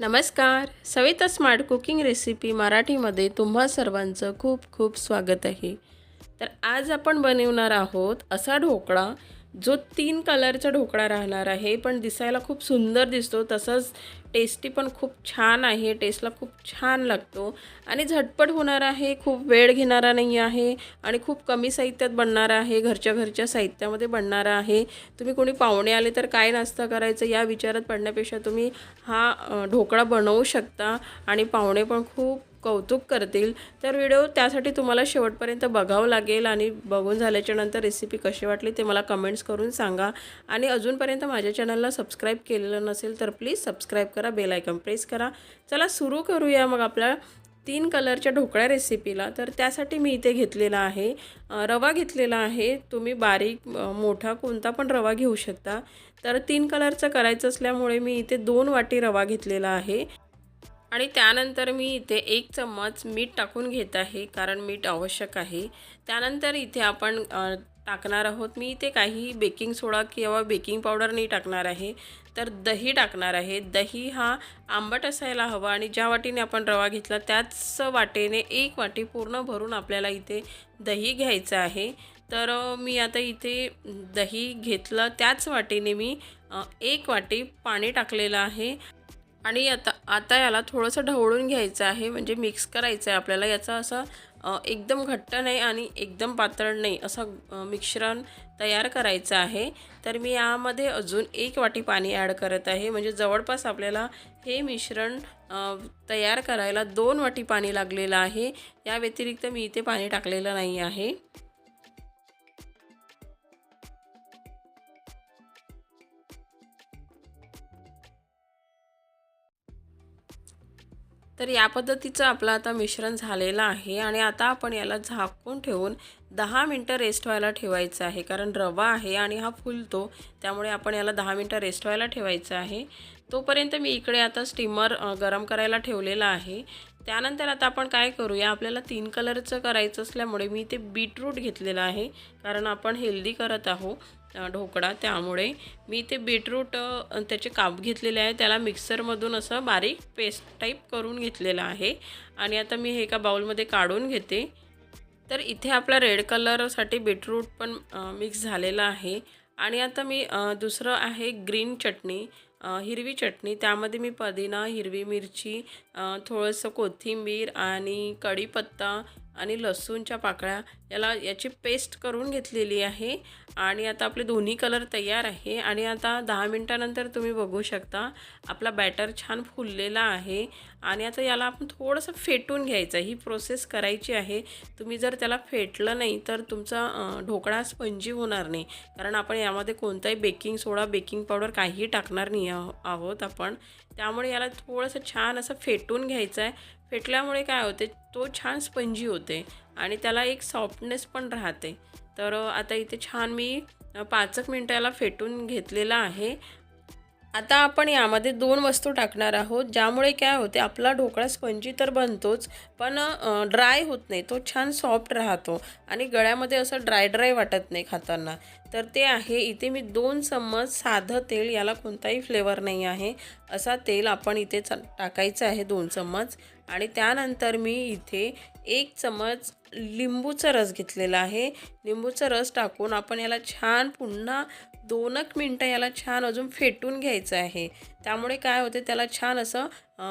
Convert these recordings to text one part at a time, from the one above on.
नमस्कार. Savita smart cooking recipe मराठीमध्ये तुम्हा सर्वांचं खूप खूप स्वागत आहे. तर आज आपण बनवणार आहोत असा ढोकळा जो तीन कलरचा ढोकळा राहणार आहे पण दिसायला खूप सुंदर दिसतो. तसंच टेस्टी पण खूप छान आहे टेस्टला खूप छान लागतो. आणि झटपट होणार आहे खूप वेळ घेणारा नाही आहे आणि खूप कमी साहित्यात बनणार आहे घरच्या घरच्या साहित्यामध्ये बनणारा आहे. तुम्ही कोणी पाहुणे आले तर काय नाश्ता करायचं या विचारात पडण्यापेक्षा तुम्ही हा ढोकळा बनवू शकता आणि पाहुणे पण खूप कौतुक करतील. तर व्हिडिओ त्यासाठी तुम्हाला शेवटपर्यंत बघावं लागेल आणि बघून झाल्याच्यानंतर रेसिपी कशी वाटली ते मला कमेंट्स करून सांगा. आणि अजूनपर्यंत माझ्या चॅनलला सबस्क्राईब केलेलं नसेल तर प्लीज सबस्क्राईब करा बेल आयकॉन प्रेस करा. चला सुरू करूया मग आपल्या तीन कलरच्या ढोकळ्या रेसिपीला तर त्यासाठी मी इथे घेतलेला आहे रवा घेतलेला आहे. तुम्ही बारीक मोठा कोणता पण रवा घेऊ शकता. तर तीन कलरचं करायचं असल्यामुळे मी इथे दोन वाटी रवा घेतलेला आहे. आणि त्यानंतर मी इथे एक चम्मच मीठ टाकून घेत आहे कारण मीठ आवश्यक आहे. त्यानंतर इथे आपण टाकणार आहोत. मी इथे काही बेकिंग सोडा किंवा बेकिंग पावडर नाही टाकणार आहे तर दही टाकणार आहे. दही हा आंबट असायला हवा आणि ज्या वाटीने आपण रवा घेतला त्याच वाटेने एक वाटी पूर्ण भरून आपल्याला इथे दही घ्यायचं आहे. तर मी आता इथे दही घेतलं. त्याच वाटीने मी एक वाटी पाणी टाकलेलं आहे. आणि आता आता याला थोडंसं ढवळून घ्यायचं आहे म्हणजे मिक्स करायचं आहे आपल्याला. याचा असा एकदम घट्ट नाही आणि एकदम पातळ नाही असं मिश्रण तयार करायचं आहे. तर मी यामध्ये अजून एक वाटी पाणी ॲड करत आहे. म्हणजे जवळपास आपल्याला हे मिश्रण तयार करायला दोन वाटी पाणी लागलेलं आहे. या व्यतिरिक्त मी इथे पाणी टाकलेलं नाही आहे. तर या पद्धतीचं आपलं आता मिश्रण झालेलं आहे आणि आता आपण याला झाकून ठेवून दहा मिनटं रेस्ट व्हायला ठेवायचं आहे. कारण रवा आहे आणि हा फुलतो त्यामुळे आपण याला दहा मिनटं रेस्ट व्हायला ठेवायचं आहे. तोपर्यंत मी इकडे आता स्टीमर गरम करायला ठेवलेला आहे. त्यानंतर आता आपण काय करूया आपल्याला तीन कलरचं करायचं असल्यामुळे मी इथे बीटरूट घेतलेलं आहे. कारण आपण हेल्दी करत आहोत. ढोकळा. त्यामुळे मी ते बीटरूट त्याचे काप घेतलेले आहे. त्याला मिक्सरमधून असं बारीक पेस्ट टाईप करून घेतलेलं आहे. आणि आता मी हे एका बाउलमध्ये काढून घेते. तर इथे आपला रेड कलरसाठी बीटरूट पण मिक्स झालेला आहे. आणि आता मी दुसरं आहे ग्रीन चटणी हिरवी चटणी. त्यामध्ये मी पुदिना हिरवी मिरची थोडंसं कोथिंबीर आणि कढीपत्ता आणि लसूणच्या पाकळ्या याला याची पेस्ट करून घेतलेली आहे. आणि आता आपले दोन्ही कलर तयार आहे. आणि आता दहा मिनटानंतर तुम्ही बघू शकता आपला बॅटर छान फुललेला आहे. आणि आता याला आपण थोडंसं फेटून घ्यायचं ही प्रोसेस करायची आहे. तुम्ही जर त्याला फेटलं नाही तर तुमचा ढोकळा स्पंजी होणार नाही. कारण आपण यामध्ये कोणताही बेकिंग सोडा बेकिंग पावडर काहीही टाकणार नाही आहो- आहोत आपण. त्यामुळे याला थोडंसं छान असं फेटून घ्यायचं आहे. फेटल्यामुळे काय होते तो छान स्पंजी होते आणि त्याला एक सॉफ्टनेस पण राहते. तर आता इथे छान मी पाचक पाच एक फेटून घेतलेला आहे. आता आपण यामध्ये दोन वस्तू टाकणार आहोत ज्यामुळे काय होते आपला ढोकळा स्पंजी तर बनतोच पण ड्राय होत नाही तो छान सॉफ्ट राहतो आणि गळ्यामध्ये असं ड्राय ड्राय वाटत नाही खाताना. तर ते आहे इथे मी दोन चम्मच साधं तेल याला कोणताही फ्लेवर नाही आहे. असा तेल आपण इथे टाकायचं आहे दोन चम्मच. आणि त्यानंतर मी इथे एक चमच लिंबूचा रस घेतलेला आहे. लिंबूचा रस टाकून आपण याला छान पुन्हा दोन एक मिनटं याला छान अजून फेटून घ्यायचं आहे. त्यामुळे काय होते त्याला छान असं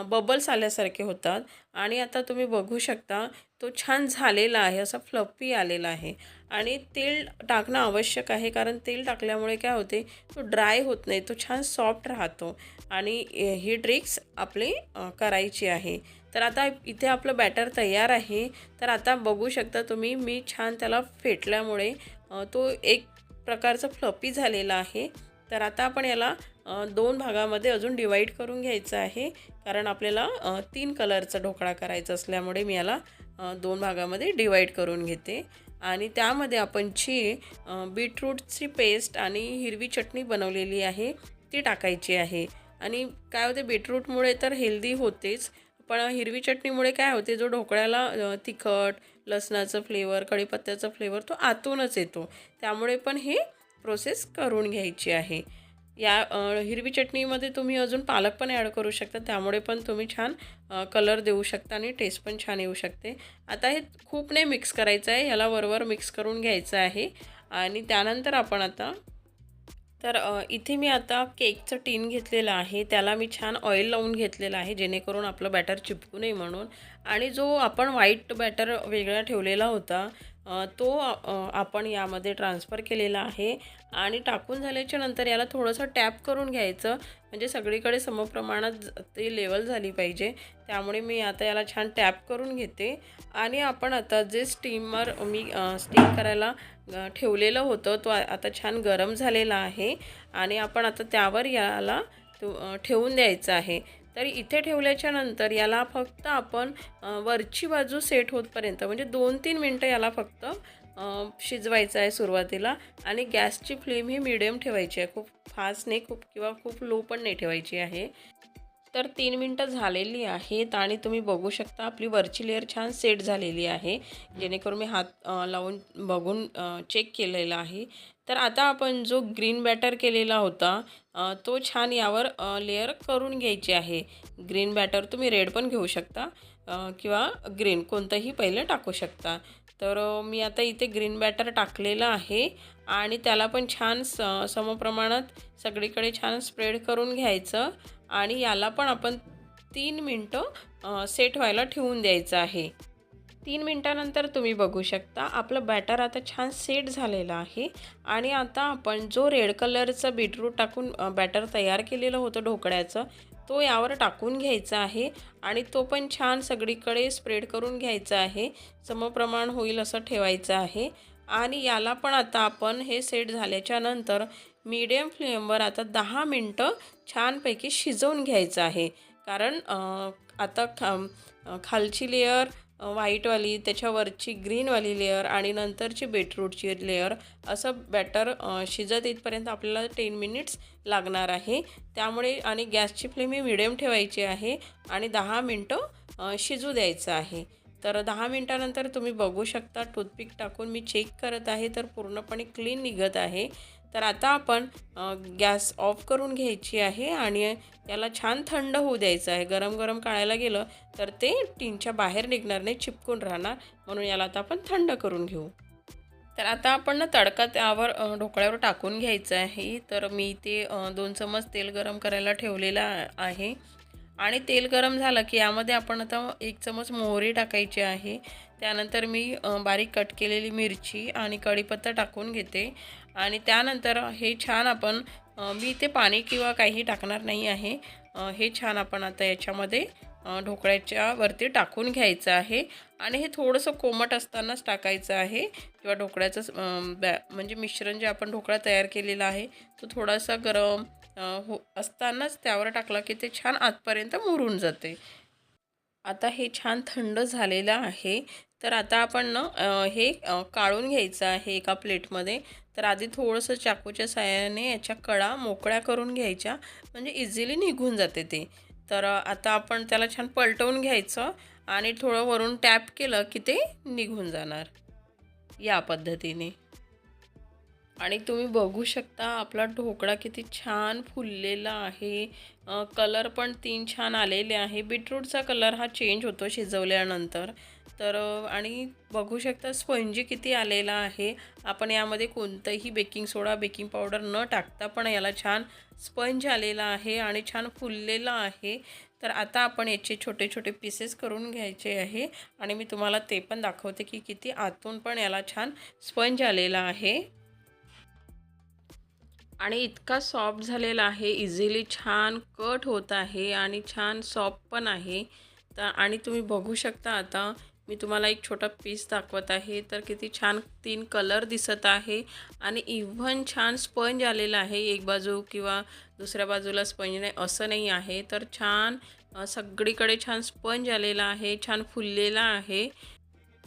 बबल्स आल्यासारखे होतात. आणि आता तुम्ही बघू शकता तो छान झालेला आहे असा फ्लफी आलेला आहे. आणि तेल टाकणं आवश्यक आहे कारण तेल टाकल्यामुळे काय होते तो ड्राय होत नाही तो छान सॉफ्ट राहतो. आणि ही ट्रिक्स आपली करायची आहे. तर आता इथे आपलं बॅटर तयार आहे. तर आता बघू शकता तुम्ही मी छान त्याला फेटल्यामुळे तो एक प्रकारचं फ्लपी झालेला आहे. तर आता आपण याला दोन भागामध्ये अजून डिवाईड करून घ्यायचं आहे. कारण आपल्याला तीन कलरचा ढोकळा करायचा असल्यामुळे मी याला दोन भागामध्ये डिवाईड करून घेते. आणि त्यामध्ये आपण जी बीटरूटची पेस्ट आणि हिरवी चटणी बनवलेली आहे ती टाकायची आहे. आणि काय होते बीटरूटमुळे तर हेल्दी होतेच. पण हिरवी चटणीमुळे काय होते जो ढोकळ्याला तिखट लसणाचं फ्लेवर कढीपत्त्याचा फ्लेवर तो आतूनच येतो. त्यामुळे पण हे प्रोसेस करून घ्यायची आहे. या हिरवी चटणीमध्ये तुम्ही अजून पालक पण ॲड करू शकता. त्यामुळे पण तुम्ही छान कलर देऊ शकता आणि टेस्ट पण छान येऊ शकते. आता हे खूप नाही मिक्स करायचं आहे. याला वरवर मिक्स करून घ्यायचं आहे. आणि त्यानंतर आपण आता तर इथे मी आता केकचं टीन घेतलेलं आहे. त्याला मी छान ऑइल लावून घेतलेलं आहे जेणेकरून आपलं बॅटर चिपकू नये म्हणून. आणि जो आपण व्हाईट बॅटर वेगळा ठेवलेला होता तो आपण यामध्ये ट्रान्सफर केलेला आहे आणि टाकून झाल्याच्यानंतर याला थोडंसं टॅप करून घ्यायचं. म्हणजे सगळीकडे समप्रमाणात ती ते लेवल झाली पाहिजे. त्यामुळे मी आता याला छान टॅप करून घेते. आणि आपण आता जे स्टीमर मी स्टीम करायला ठेवलेलं होतं तो आता छान गरम झालेला आहे. आणि आपण आता त्यावर याला ठेवून द्यायचं आहे. तर इथे ठेवल्याच्या नंतर याला फक्त आपण वरची बाजू सेट होतपर्यंत म्हणजे दोन तीन मिनटं याला फक्त शिजवायचं आहे सुरुवातीला आणि गॅसची फ्लेम ही मिडियम ठेवायची आहे. खूप फास्ट नाही खूप किंवा खूप लो पण नाही ठेवायची आहे. तर तीन मिनटं झालेली आहेत आणि तुम्ही बघू शकता आपली वरची लेअर छान सेट झालेली आहे. जेणेकरून मी हात लावून बघून चेक केलेला आहे. तर आता आपण जो ग्रीन बॅटर केलेला होता तो छान यावर लेअर करून घ्यायची आहे. ग्रीन बॅटर तुम्ही रेड पण घेऊ शकता किंवा ग्रीन कोणतंही पहिलं टाकू शकता. तर मी आता इथे ग्रीन बॅटर टाकलेलं आहे. आणि त्याला पण छान स समप्रमाणात सगळीकडे छान स्प्रेड करून घ्यायचं. आणि याला पण आपण तीन मिनटं सेट व्हायला ठेवून द्यायचं आहे. तीन मिनटानंतर तुम्ही बघू शकता आपलं बॅटर आता छान सेट झालेलं आहे. आणि आता आपण जो रेड कलरचं बीटरूट टाकून बॅटर तयार केलेलं होतं ढोकळ्याचं तो यावर टाकून घ्यायचा आहे. आणि तो पण छान सगळीकडे स्प्रेड करून घ्यायचा आहे. समप्रमाण होईल असं ठेवायचं आहे. आणि याला पण आता आपण हे सेट झाल्याच्यानंतर मीडियम फ्लेमवर आता दहा मिनटं छानपैकी शिजवून घ्यायचं आहे. कारण आता खा खालची लेअर व्हाईटवाली त्याच्यावरची ग्रीनवाली लेअर आणि नंतरची बीटरूटची लेअर असं बॅटर शिजत येतपर्यंत आपल्याला टेन मिनिट्स लागणार आहे. त्यामुळे आणि गॅसची फ्लेम ही मिडियम ठेवायची आहे आणि दहा मिनटं शिजू द्यायचं आहे. तर दहा मिनटानंतर तुम्ही बघू शकता टूथपिक टाकून मी चेक करत आहे तर पूर्णपणे क्लीन निघत आहे. तर आता आपण गॅस ऑफ करून घ्यायची आहे आणि याला छान थंड होऊ द्यायचं आहे. गरम गरम काढायला गेलं तर ते टीनच्या बाहेर निघणार नाही चिपकून राहणार. म्हणून याला आता आपण थंड करून घेऊ. तर आता आपण ना तडका त्यावर ढोकळ्यावर टाकून घ्यायचं आहे. तर मी ते दोन चमच तेल गरम करायला ठेवलेलं आहे. आणि तेल गरम झालं की यामध्ये आपण आता एक चमच मोहरी टाकायची आहे. त्यानंतर मी बारीक कट केलेली मिरची आणि कढीपत्ता टाकून घेते. आणि त्यानंतर हे छान आपण मी इथे पाणी किंवा काही टाकणार नाही आहे. हे छान आपण आता याच्यामध्ये ढोकळ्याच्या वरती टाकून घ्यायचं आहे. आणि हे थोडंसं कोमट असतानाच टाकायचं आहे. किंवा ढोकळ्याचं बॅ म्हणजे मिश्रण जे आपण ढोकळा तयार केलेला आहे तो थोडासा गरम हो असतानाच त्यावर टाकला की ते छान आतपर्यंत मुरून जाते. आता हे छान थंड झालेलं आहे. तर आता आपण ना हे काढून घ्यायचं आहे एका प्लेटमध्ये. तर आधी थोडंसं चाकूच्या साहाय्याने याच्या कडा मोकळ्या करून घ्यायच्या. म्हणजे इझिली निघून जाते ते. तर आता आपण त्याला छान पलटवून घ्यायचं आणि थोडं वरून टॅप केलं की ते निघून जाणार. या पद्धतीने. आणि तुम्ही बघू शकता आपला ढोकळा किती छान फुललेला आहे. कलर पण तीन छान आलेले आहे. बीटरूटचा कलर हा चेंज होतो शिजवल्यानंतर. तर आणि बघू शकता स्पंजी किती आलेला आहे. आपण यामध्ये कोणतंही बेकिंग सोडा बेकिंग पावडर न टाकता पण याला छान स्पंज आलेला आहे आणि छान फुललेला आहे. तर आता आपण याचे छोटे छोटे पीसेस करून घ्यायचे आहे. आणि मी तुम्हाला ते पण दाखवते की किती आतून पण याला छान स्पंज आलेला आहे. आणि इतका सॉफ्ट झालेला आहे इझिली छान कट होत आहे आणि छान सॉफ्ट पण आहे. तर आणि तुम्ही बघू शकता आता मी तुम्हाला एक छोटा पीस दाखवत आहे. तर किती छान तीन कलर दिसत आहे आणि इव्हन छान स्पंज आलेला आहे. एक बाजू किंवा दुसऱ्या बाजूला स्पंज नाही असं नाही आहे. तर छान सगळीकडे छान स्पंज आलेला आहे छान फुललेला आहे.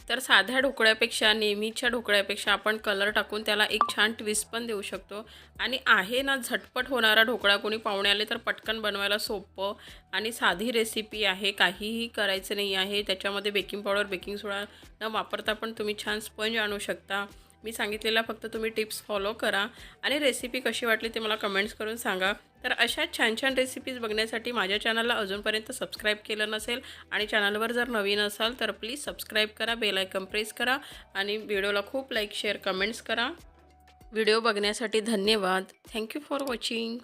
तर साध्या ढोकळ्यापेक्षा नेहमीच्या ढोकळ्यापेक्षा आपण कलर टाकून त्याला एक छान ट्विस्ट पण देऊ शकतो. आणि आहे ना झटपट होणारा ढोकळा कोणी पाहुणे आले तर पटकन बनवायला सोपं आणि साधी रेसिपी आहे. काहीही करायचं नाही आहे. त्याच्यामध्ये बेकिंग पावडर बेकिंग सोडा न वापरता पण तुम्ही छान स्पंज आणू शकता. मी सांगितलेला फक्त तुम्ही टिप्स फॉलो करा आणि रेसिपी कशी वाटली ते मला कमेंट्स करून सांगा. तर अशा छान छान रेसिपीज बघण्यासाठी माझ्या चॅनलला अजूनपर्यंत सबस्क्राईब केलं नसेल आणि चॅनलवर जर नवीन असाल तर प्लीज सबस्क्राईब करा बेल आयकन प्रेस करा आणि व्हिडिओला खूप लाईक शेअर कमेंट्स करा. व्हिडिओ बघण्यासाठी धन्यवाद. Thank you for watching